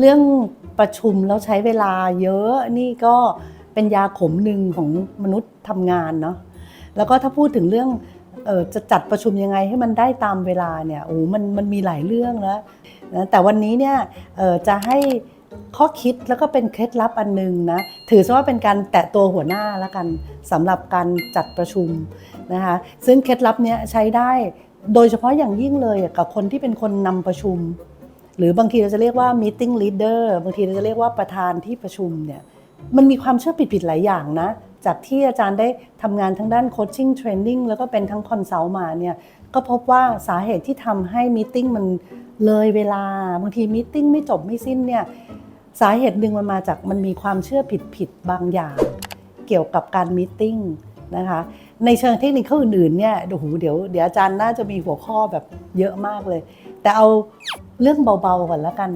เรื่องประชุมแล้วใช้เวลาเยอะนี่ก็เป็นยาขมหนึ่งของมนุษย์ทำงานเนาะแล้วก็ถ้าพูดถึงเรื่องออจะจัดประชุมยังไงให้มันได้ตามเวลาเนี่ยโอ้มันมันมีหลายเรื่องแล้วนะแต่วันนี้เนี่ยจะให้ข้อคิดแล้วก็เป็นเคล็ดลับอันหนึงนะถือซะว่าเป็นการแตะตัวหัวหน้าแล้วกันสำหรับการจัดประชุมนะคะซึ่งเคล็ดลับเนี้ยใช้ได้โดยเฉพาะอย่างยิ่งเลยกับคนที่เป็นคนนำประชุม หรือบางทีเราจะเรียกว่า meeting leader บางทีเราจะเรียกว่าประธานที่ประชุมเนี่ยมันมีความเชื่อผิดๆหลายอย่างนะ จากที่อาจารย์ได้ทำงานทั้งด้าน coaching training แล้วก็เป็นทั้ง consult มาเนี่ยก็พบว่าสาเหตุที่ทำให้ meeting มันเลยเวลา บางที meeting ไม่จบไม่สิ้นเนี่ยสาเหตุหนึ่งมันมาจากมันมีความเชื่อผิดๆบางอย่าง เกี่ยวกับการ meeting นะคะในเชิงเทคนิคอื่นๆเนี่ยโอ้โหเดี๋ยวเดี๋ยวอาจารย์น่าจะมีหัวข้อแบบเยอะมากเลย แต่เอา เรื่องเบาๆก่อนแล้วกัน